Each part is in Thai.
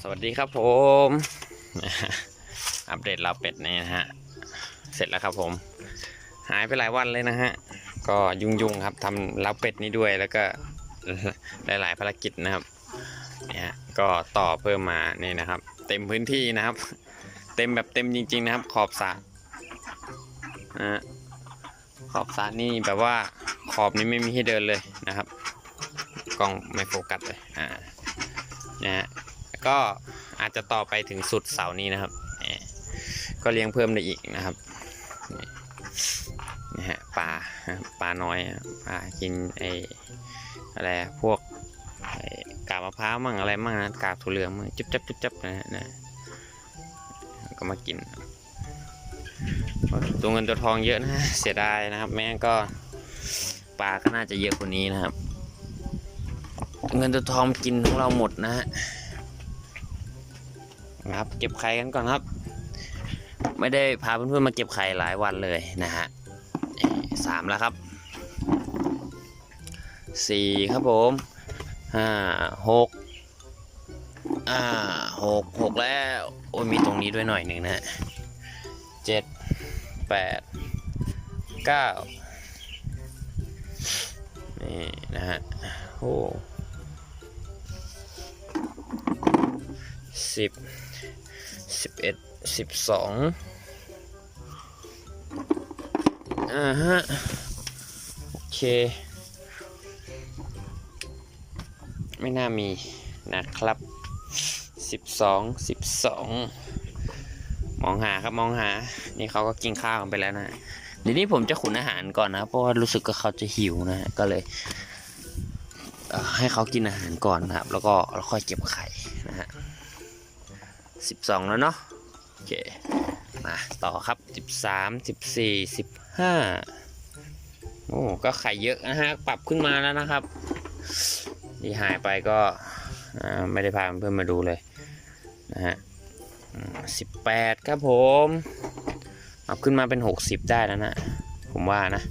สวัสดีครับผม อัปเดตเราเป็ดนี่นะฮะ เสร็จแล้วครับผม หายไปหลายวันเลยนะฮะ ก็ยุ่งๆครับทำเล้าเป็ดนี้ด้วยแล้วก็หลายๆภารกิจนะครับเนี่ยฮะก็ต่อเพิ่มมานี่นะครับ เต็มพื้นที่นะครับ เต็มแบบเต็มจริง ๆ นะครับ ขอบสระนะขอบสระนี่แบบว่าขอบนี้ไม่มีให้เดินเลยนะครับ กล้องไม่โฟกัสเลยอ่า นะฮะก็อาจจะต่อไปถึงสุดเสานี้นะครับ ก็เลี้ยงเพิ่มได้อีกนะครับนี่นะฮะปลาปลาน้อยปลากินไออะไรพวกกาบมะพร้าวมั่งอะไรมั่งนะกาบถั่วเหลืองมั่งจุ๊บจับจุ๊บจับนะฮะนะก็มากินตัวเงินตัวทองเยอะนะเสียดายนะครับ แม่ก็ปลาก็น่าจะเยอะกว่านี้นะครับ เงินตัวทองกินของเราหมดนะฮะครับ เก็บไข่กันก่อนครับ ไม่ได้พาเพื่อนๆมาเก็บไข่หลายวันเลยนะฮะสามแล้วครับสี่ครับผมห้าหกอ่าหกหกแล้ว โอ้ยมีตรงนี้ด้วยหน่อยหนึ่งนะฮะเจ็ดแปดเก้านี่นะฮะโอ้ สิบสิบเอ็ดสิบสองอ่าฮะ โอเค ไม่น่ามีนะครับสิบสองสิบสองมองหาครับมองหา นี่เขาก็กินข้าวกันไปแล้วนะเดี๋ยวนี้ผมจะขุนอาหารก่อนนะ เพราะว่ารู้สึกว่าเขาจะหิวนะ ก็เลย ให้เขากินอาหารก่อนนะครับ แล้วก็แล้วค่อยเก็บไข่ สิบสองแล้วเนาะโอเคมาต่อครับสิบสามสิบสี่สิบห้าโอ้ก็ไข่เยอะนะฮะปรับขึ้นมาแล้วนะครับที่หายไปก็ไม่ได้พาเพื่อนมาดูเลยนะฮะสิบแปดครับผมปรับขึ้นมาเป็นหกสิบได้แล้วนะผมว่านะ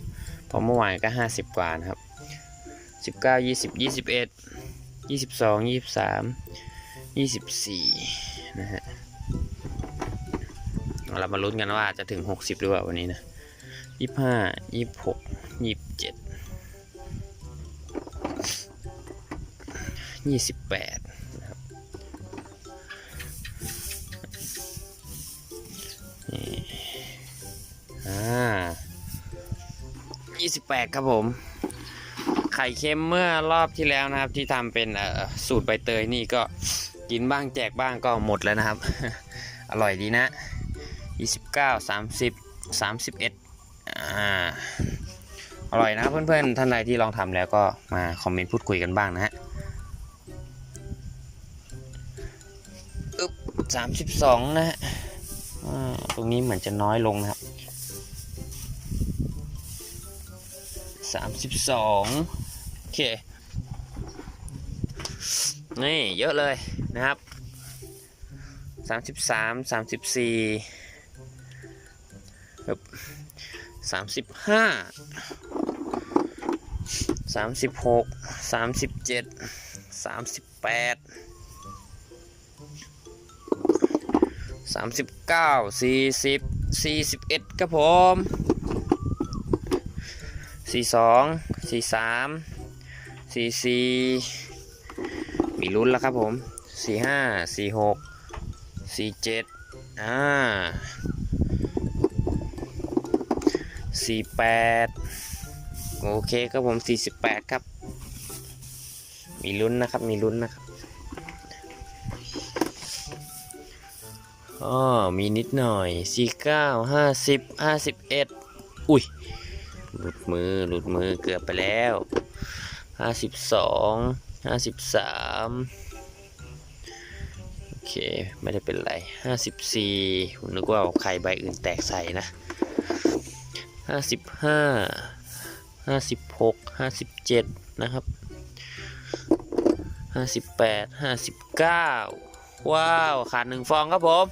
เพราะเมื่อวานก็ห้าสิบกว่านะครับสิบเก้ายี่สิบยี่สิบเอ็ดยี่สิบสองยี่สิบสามยี่สิบสี่ นะฮะเรามาลุ้นกันว่าจะถึงหกสิบหรือเปล่าวันนี้นะยี่ห้ายี่หกยี่เจ็ดยี่สิบแปดนะครับนี่อ่ายี่สิบแปดครับผม ไข่เค็มเมื่อรอบที่แล้วนะครับที่ทำเป็นสูตรใบเตยนี่ก็ กินบ้างแจกบ้างก็หมดแล้วนะครับ อร่อยดีนะ 29 30 31อ่าอร่อยนะครับเพื่อนๆท่านใดที่ลองทำแล้วก็มาคอมเมนต์พูดคุยกันบ้างนะฮะอึ๊บ32นะฮะตรงนี้เหมือนจะน้อยลงนะครับสามสิบสองโอเค นี่ เยอะเลย นะครับสามสิบสามสามสิบสี่สามสิบห้าสามสิบหกสามสิบเจ็ดสามสิบแปดสามสิบเก้าสี่สิบสี่สิบเอ็ดครับผมสี่สองสี่สามสี่สี่มีลุ้นแล้วครับผม สี่ห้าสี่หกสี่เจ็ดอ่าสี่แปดโอเคครับผมสี่สิบแปดครับ มีลุ้นนะครับ มีลุ้นนะครับอ๋อมีนิดหน่อยสี่เก้าห้าสิบห้าสิบเอ็ดอุ้ย หลุดมือ หลุดมือเกือบไปแล้วห้าสิบสองห้าสิบสาม เค ไม่ได้เป็นไรห้าสิบสี่ผมนึกว่าไข่ใบอื่นแตกใส่นะห้าสิบห้าห้าสิบหกห้าสิบเจ็ดนะครับห้าสิบแปดห้าสิบเก้าว้าว ขาดหนึ่งฟองครับผม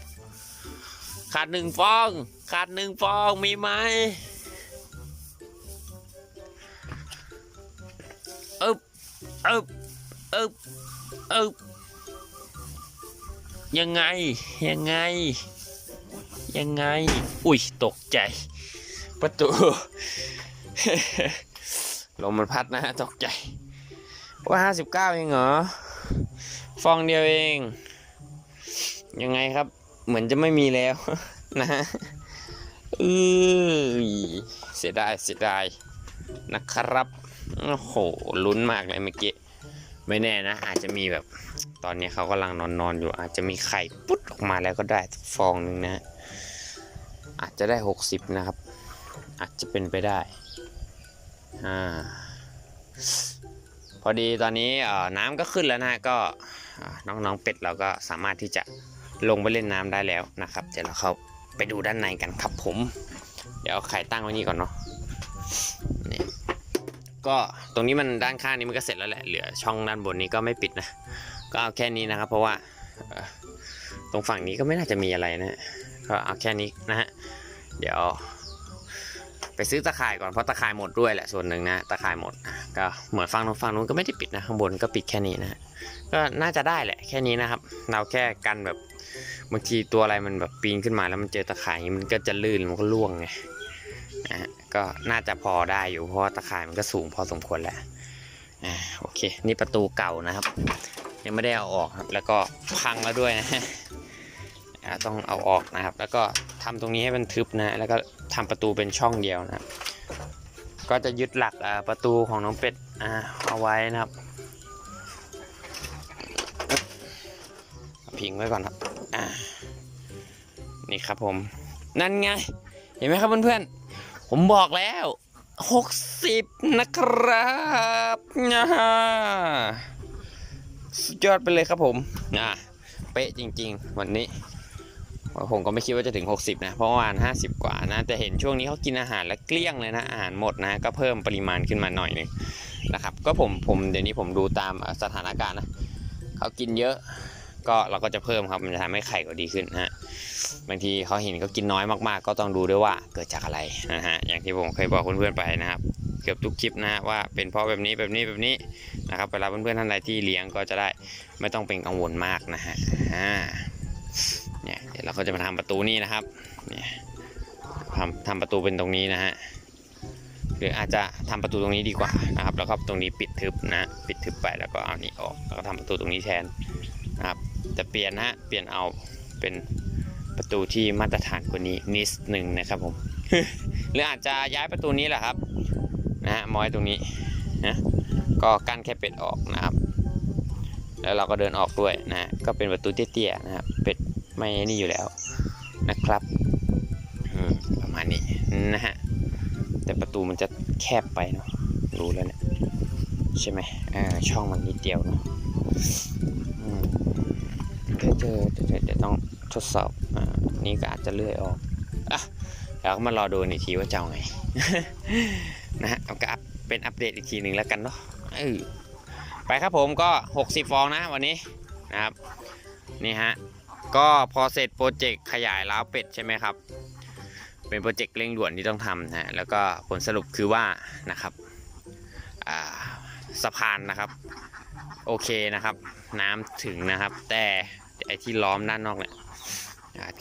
ขาดหนึ่งฟอง ขาดหนึ่งฟองมีไหมอึบอึบอึบอึบ ยังไง ยังไง ยังไง อุ้ย ตกใจ ประตู ลมมันพัดนะฮะตกใจ ว่าห้าสิบเก้าเองเหรอ ฟองเดียวเอง ยังไงครับ เหมือนจะไม่มีแล้ว นะฮะเออเสียดาย เสียดาย นะครับ โอ้โห ลุ้นมากเลยเมื่อกี้ ไม่แน่นะ อาจจะมีแบบ ตอนนี้เขากำลังนอนนอนอยู่ อาจจะมีไข่ปุ๊ดออกมาแล้วก็ได้ฟองหนึ่งนะ อาจจะได้หกสิบนะครับ อาจจะเป็นไปได้อ่าพอดีตอนนี้น้ำก็ขึ้นแล้วนะก็น้องๆเป็ดเราก็สามารถที่จะลงไปเล่นน้ำได้แล้วนะครับ เดี๋ยวเราเข้าไปดูด้านในกันครับผม เดี๋ยวเอาไข่ตั้งไว้นี่ก่อนเนาะนี่ก็ตรงนี้มันด้านข้างนี้มันก็เสร็จแล้วแหละเหลือช่องด้านบนนี้ก็ไม่ปิดนะ ก็เอาแค่นี้นะครับ เพราะว่าตรงฝั่งนี้ก็ไม่น่าจะมีอะไรนะ ก็เอาแค่นี้นะฮะ เดี๋ยว ไปซื้อตะข่ายก่อนเพราะตะข่ายหมดด้วยแหละส่วนหนึ่งนะตะข่ายหมด ก็เหมือนฝั่งนู้นฝั่งนู้นก็ไม่ได้ปิดนะข้างบนก็ปิดแค่นี้นะฮะก็น่าจะได้แหละแค่นี้นะครับ เราแค่กันแบบบางทีตัวอะไรมันแบบปีนขึ้นมาแล้วมันเจอตะข่ายมันก็จะลื่นมันก็ล่วงไงนะฮะก็น่าจะพอได้อยู่เพราะตะข่ายมันก็สูงพอสมควรแหละโอเค นี่ประตูเก่านะครับ ยังไม่ได้เอาออกครับ แล้วก็พังแล้วด้วยนะฮะต้องเอาออกนะครับ แล้วก็ทำตรงนี้ให้มันทึบนะ แล้วก็ทำประตูเป็นช่องเดียวนะครับ ก็จะยึดหลักประตูของน้องเป็ดเอาไว้นะครับพิงไว้ก่อนครับนี่ครับผม นั่นไง เห็นไหมครับเพื่อนๆ ผมบอกแล้ว 60 นะครับนะฮะ สุดยอดไปเลยครับผมอ่าเป๊ะจริง ๆ วันนี้ ผมก็ไม่คิดว่าจะถึง 60 นะ เพราะว่าประมาณ50 กว่านะ แต่เห็นช่วงนี้เขากินอาหารแล้วเกลี้ยงเลยนะ อาหารหมดนะ ก็เพิ่มปริมาณขึ้นมาหน่อยหนึงนะครับ ก็ผมผมเดี๋ยวนี้ผมดูตามสถานการณ์นะเขากินเยอะก็เราก็จะเพิ่มครับมันจะทำให้ไข่เขาดีขึ้นนะฮะบางทีเขาเห็นเขากินน้อยมากๆ ก็ต้องดูด้วยว่าเกิดจากอะไรนะฮะอย่างที่ผมเคยบอกเพื่อนๆไปนะครับ กือบทุกคลิปนะฮะว่าเป็นเพราะแบบนี้แบบนี้แบบนี้นะครับเวลาเพื่อนๆท่านใดที่เลี้ยงก็จะได้ไม่ต้องเป็นกังวลมากนะฮะอ่าเนี่ยเดี๋ยวเราก็จะมาทำประตูนี่นะครับเนี่ยทำทำประตูเป็นตรงนี้นะฮะหรืออาจจะทำประตูตรงนี้ดีกว่านะครับ แล้วก็ตรงนี้ปิดทึบนะปิดทึบไปแล้วก็เอานี่ออกแล้วก็ทำประตูตรงนี้แทนนะครับจะเปลี่ยนนะฮะเปลี่ยนเอาเป็นประตูที่มาตรฐานกว่านี้นิดหนึ่งนะครับผมหรืออาจจะย้ายประตูนี้แหละครับ นะฮะมาไว้ตรงนี้นะก็กั้นแค่เป็ดออกนะครับ แล้วเราก็เดินออกด้วยนะก็เป็นประตูเตี้ยๆนะครับเป็ดไม่นี่อยู่แล้วนะครับประมาณนี้นะฮะแต่ประตูมันจะแคบไปเนาะรู้แล้วเนี่ยใช่ไหมอ่าช่องมันนิดเดียวเนาะเดี๋ยวเจอเดี๋ยวต้องทดสอบอนี่ก็อาจจะเลื่อยออกอะเราก็มารอดูอีกทีว่าจะเอาไง นะฮะเอาก็อัปเป็นอัปเดตอีกทีหนึ่งแล้วกันเนาะไปครับผมก็ 60 ฟองนะวันนี้นะครับนี่ฮะก็พอเสร็จโปรเจกต์ขยายล้าวเป็ดใช่ไหมครับ เป็นโปรเจกต์เร่งด่วนที่ต้องทำนะฮะแล้วก็ผลสรุปคือว่านะครับสะพานนะครับ โอเคนะครับ น้ำถึงนะครับ แต่ไอที่ล้อมด้านนอกเนี่ย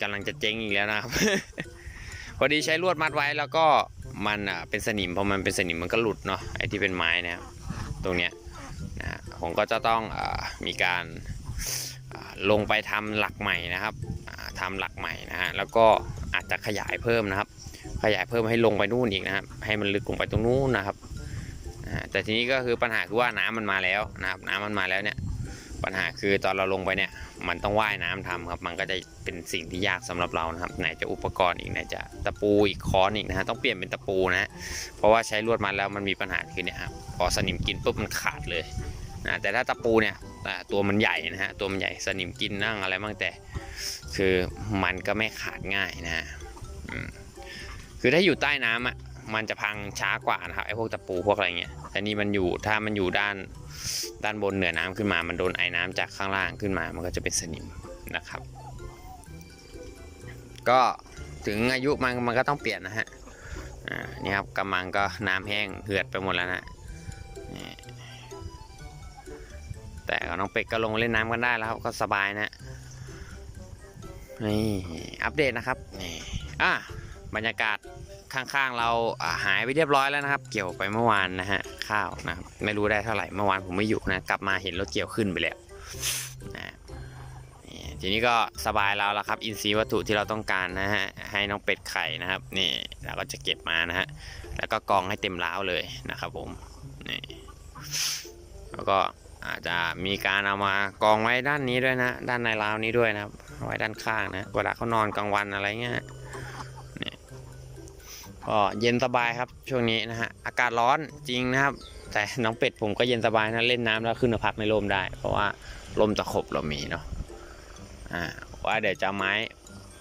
กำลังจะเจ๊งอีกแล้วนะครับ พอดีใช้ลวดมัดไว้แล้วก็ มันอะเป็นสนิมพอมันเป็นสนิมมันก็หลุดเนาะไอที่เป็นไม้นะครับตรงเนี้ยนะฮะผมก็จะต้องอมีการลงไปทำหลักใหม่นะครับอ่าทำหลักใหม่นะฮะแล้วก็อาจจะขยายเพิ่มนะครับ ขยายเพิ่มให้ลงไปนู่นอีกนะครับ ให้มันลึกลงไปตรงนู้นนะครับแต่ทีนี้ก็คือปัญหาคือว่าน้ำมันมาแล้วนะครับ น้ำมันมาแล้วเนี่ย ปัญหาคือตอนเราลงไปเนี่ย มันต้องว่ายน้ำทำครับ มันก็จะเป็นสิ่งที่ยากสำหรับเรานะครับ ไหนจะอุปกรณ์อีกไหนจะตะปูอีกค้อนอีกนะฮะต้องเปลี่ยนเป็นตะปูนะฮะเพราะว่าใช้ลวดมัดแล้วมันมีปัญหาคือเนี่ยครับพอสนิมกินปุ๊บมันขาดเลยนะแต่ถ้าตะปูเนี่ยตัวมันใหญ่นะฮะตัวมันใหญ่สนิมกินนั่งอะไรบ้างแต่ คือมันก็ไม่ขาดง่ายนะฮะคือถ้าอยู่ใต้น้ำอะมันจะพังช้ากว่านะครับไอ้พวกตะปูพวกอะไรเงี้ยแต่นี่มันอยู่ถ้ามันอยู่ด้านด้านบนเหนือน้ำขึ้นมา มันโดนไอ้น้ำจากข้างล่างขึ้นมา มันก็จะเป็นสนิมนะครับ ก็ถึงอายุมันมันก็ต้องเปลี่ยนนะฮะนี่ครับกำมังก็น้ำแห้งเหือดไปหมดแล้วนะแต่กับน้องเป็ดก็ลงเล่นน้ำกันได้แล้วครับก็สบายนะนี่อัปเดตนะครับนี่อะบรรยากาศ ข้างๆเราหายไปเรียบร้อยแล้วนะครับ เกี่ยวไปเมื่อวานนะฮะข้าวนะครับไม่รู้ได้เท่าไหร่เมื่อวานผมไม่อยู่นะกลับมาเห็นรถเกี่ยวขึ้นไปแล้วนะทีนี้ก็สบายแล้วละครับ อินทรีย์วัตถุที่เราต้องการนะฮะให้น้องเป็ดไข่นะครับนี่เราก็จะเก็บมานะฮะแล้วก็กองให้เต็มล้าวเลยนะครับผมนี่แล้วก็อาจจะมีการเอามากองไว้ด้านนี้ด้วยนะ ด้านในล้าวนี้ด้วยนะครับเอาไว้ด้านข้างนะเวลาเขานอนกลางวันอะไรเงี้ย ก็เย็นสบายครับช่วงนี้นะฮะอากาศร้อนจริงนะครับ แต่น้องเป็ดผมก็เย็นสบายนะเล่นน้ำแล้วขึ้นมาพักในร่มได้ เพราะว่าร่มตะขบเรามีเนาะอ่าว่าเดี๋ยวจะไม้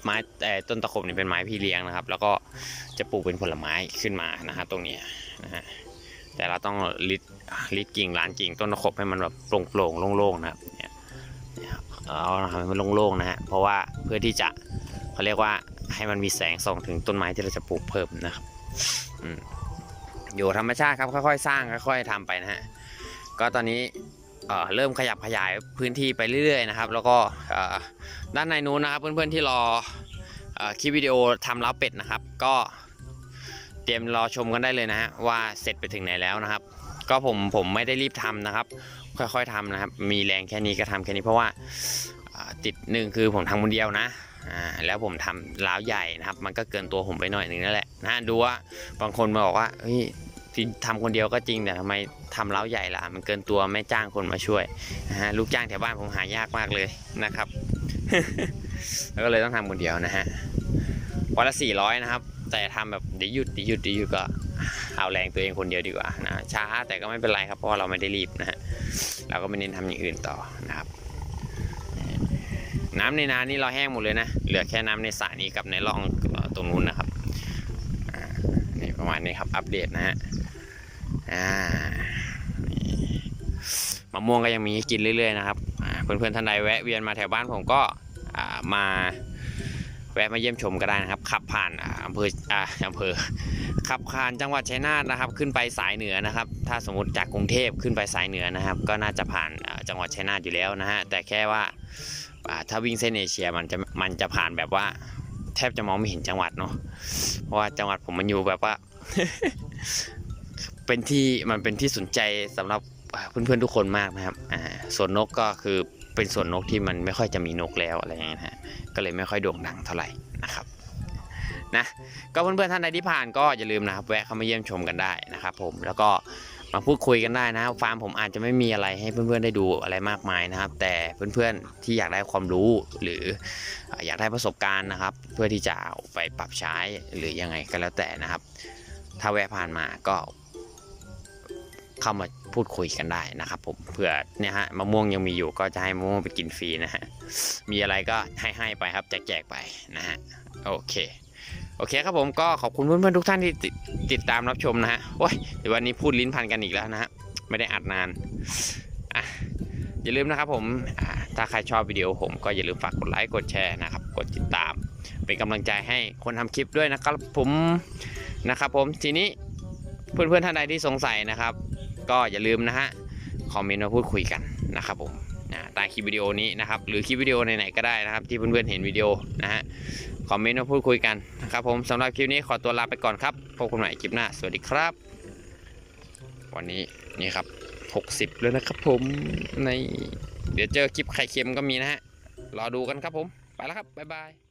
ไม้แต่ต้นตะขบนี่เป็นไม้พี่เลี้ยงนะครับ แล้วก็จะปลูกเป็นผลไม้ขึ้นมานะฮะตรงนี้นะฮะแต่เราต้องลิดลิดกิ่งลานกิ่งต้นตะขบให้มันแบบโปร่งโปร่งโล่งๆนะครับเนี่ยเอาทำให้มันโล่งๆนะฮะเพราะว่าเพื่อที่จะเขาเรียกว่า ให้มันมีแสงส่องถึงต้นไม้ที่เราจะปลูกเพิ่มนะครับอยู่ธรรมชาติครับค่อยๆ สร้างค่อยๆทำไปนะฮะก็ตอนนี้เริ่มขยับขยายพื้นที่ไปเรื่อยๆนะครับ แล้วก็ด้านในนู้นนะครับ เพื่อนๆที่รอคลิปวิดีโอทำเล้าเป็ดนะครับ ก็เตรียมรอชมกันได้เลยนะฮะว่าเสร็จไปถึงไหนแล้วนะครับ ก็ผมผมไม่ได้รีบทำนะครับ ค่อยๆทำนะครับ มีแรงแค่นี้ก็ทำแค่นี้เพราะว่า ติดหนึ่งคือผมทำคนเดียวนะอ่าแล้วผมทำล้าวใหญ่นะครับ มันก็เกินตัวผมไปหน่อยหนึ่งนั่นแหละนะดูว่าบางคนมาบอกว่าเฮ้ยที่ทำคนเดียวก็จริงแต่ทำไมทำเล้าใหญ่ล่ะ มันเกินตัวไม่จ้างคนมาช่วยนะฮะลูกจ้างแถวบ้านผมหายากมากเลยนะครับ แล้วก็เลยต้องทำคนเดียวนะฮะวันละสี่ร้อยนะครับ แต่ทำแบบเดี๋ยวหยุดเดี๋ยวหยุดเดี๋ยวหยุดก็เอาแรงตัวเองคนเดียวดีกว่านะช้าแต่ก็ไม่เป็นไรครับเพราะว่าเราไม่ได้รีบนะฮะเราก็ไม่เน้นทำอย่างอื่นต่อนะครับ น้ำในนานี่เราแห้งหมดเลยนะ เหลือแค่น้ำในสระนี้กับในร่องตรงนู้นนะครับนี่ประมาณนี้ครับ อัปเดตนะฮะมะม่วงก็ยังมีกินเรื่อยๆนะครับอ่าเพื่อนๆท่านใดแวะเวียนมาแถวบ้านผมก็มาแวะมาเยี่ยมชมก็ได้นะครับ ขับผ่านอำเภออ่าอำเภอ ขับผ่านจังหวัดชัยนาทนะครับ ขึ้นไปสายเหนือนะครับ ถ้าสมมติจากกรุงเทพขึ้นไปสายเหนือนะครับ ก็น่าจะผ่านจังหวัดชัยนาทอยู่แล้วนะฮะ แต่แค่ว่า ถ้าวิ่งเส้นเอเชียมันจะมันจะผ่านแบบว่า แทบจะมองไม่เห็นจังหวัดเนาะเพราะว่าจังหวัดผมมันอยู่แบบว่า เป็นที่มันเป็นที่สนใจสำหรับอ่าเพื่อนๆทุกคนมากนะครับอ่าส่วนนกก็คือเป็นส่วนนกที่มันไม่ค่อยจะมีนกแล้วอะไรอย่างเงี้ยนะฮะก็เลยไม่ค่อยโด่งดังเท่าไหร่นะครับนะก็เพื่อนๆท่านใดที่ผ่านก็อย่าลืมนะครับแวะเข้ามาเยี่ยมชมกันได้นะครับผมแล้วก็ มาพูดคุยกันได้นะครับฟาร์มผมอาจจะไม่มีอะไรให้เพื่อนๆได้ดูอะไรมากมายนะครับ แต่เพื่อนๆที่อยากได้ความรู้หรืออยากได้ประสบการณ์นะครับ เพื่อที่จะเอาไปปรับใช้หรือยังไงก็แล้วแต่นะครับ ถ้าแวะผ่านมาก็เข้ามาพูดคุยกันได้นะครับ ผมเผื่อเนี่ยฮะมะม่วงยังมีอยู่ก็จะให้มะม่วงไปกินฟรีนะฮะมีอะไรก็ให้ให้ไปครับแจกแจกๆไปนะฮะโอเค โอเคครับผมก็ขอบคุณเพื่อนๆทุกท่านที่ติดตามรับชมนะฮะโอ้ยเดี๋ยววันนี้พูดลิ้นพันกันอีกแล้วนะฮะไม่ได้อัดนานอะอย่าลืมนะครับผมถ้าใครชอบวิดีโอผมก็อย่าลืมฝากกดไลค์กดแชร์นะครับกดติดตาม เป็นกำลังใจให้คนทำคลิปด้วยนะครับผมนะครับผมทีนี้เพื่อนๆท่านใดที่สงสัยนะครับ ก็อย่าลืมนะฮะคอมเมนต์มาพูดคุยกันนะครับผม ใต้คลิปวิดีโอนี้นะครับ หรือคลิปวิดีโอไหนๆก็ได้นะครับ ที่เพื่อนๆเห็นวิดีโอนะฮะคอมเมนต์มาพูดคุยกันนะครับผมสำหรับคลิปนี้ขอตัวลาไปก่อนครับพบกันใหม่คลิปหน้า สวัสดีครับ วันนี้นี่ครับ 60 แล้วนะครับผมในเดี๋ยวเจอคลิปไข่เค็มก็มีนะฮะรอดูกันครับผม ไปแล้วครับบ๊ายบาย